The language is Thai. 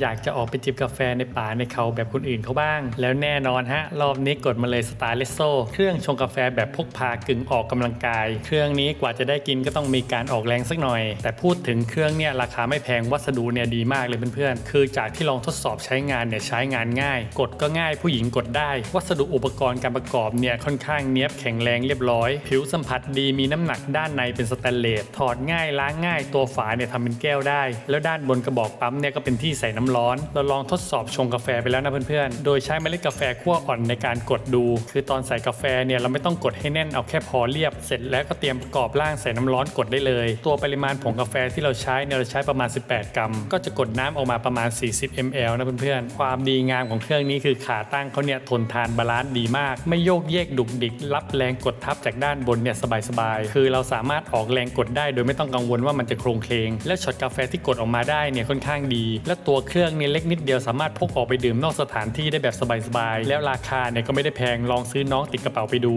อยากจะออกไปจิบกาแฟในป่าในเขาแบบคนอื่นเขาบ้าง แล้วแน่นอนฮะ รอบนี้กดมาเลยสตาร์เลสโซเครื่องชงกาแฟแบบพกพากึ่งออกกำลังกาย เครื่องนี้กว่าจะได้กินก็ต้องมีการออกแรงสักหน่อย แต่พูดถึงเครื่องเนี่ยราคาไม่แพงวัสดุเนี่ยดีมากเลยเพื่อนๆคือจากที่ลองทดสอบใช้งานเนี่ยใช้งานง่าย กดก็ง่ายผู้หญิงกดได้ วัสดุอุปกรณ์การประกอบเนี่ยค่อนข้างเนี้ยบแข็งแรงเรียบร้อย ผิวสัมผัสดีมีน้ำหนักด้านในเป็นสแตนเลสถอดง่ายล้างง่ายตัวฝาเนี่ยทำเป็นแก้วได้ แล้วด้านบนกระบอกปั๊มเนี่ยก็เป็นที่ใส่น้ำร้อน เราลองทดสอบชงกาแฟไปแล้วนะเพื่อนๆ โดยใช้เมล็ดกาแฟคั่วอ่อนในการกดดู คือตอนใส่กาแฟเนี่ยเราไม่ต้องกดให้แน่นเอาแค่พอเรียบ เสร็จแล้วก็เตรียมประกอบร่างใส่น้ำร้อนกดได้เลย ตัวปริมาณผงกาแฟที่เราใช้เนี่ยเราใช้ประมาณ 18 กรัม ก็จะกดน้ำออกมาประมาณ 40 ml นะเพื่อนๆ ความดีงามของเครื่องนี้คือขาตั้งเขาเนี่ยทนทานบาลานซ์ดีมาก ไม่โยกเยกดุกดิกรับแรงกดทับจากด้านบนเนี่ยสบายๆ คือเราสามารถออกแรงกดได้ โดยไม่ต้องกังวลว่ามันจะโครงเคลงและช็อตกาแฟที่กดออกมาได้เนี่ยค่อนข้างดี และตัวเครื่องเนี่ยเล็กนิดเดียวสามารถพกออกไปดื่มนอกสถานที่ได้แบบสบายๆ แล้วราคาเนี่ยก็ไม่ได้แพงลองซื้อน้องติดกระเป๋าไปดู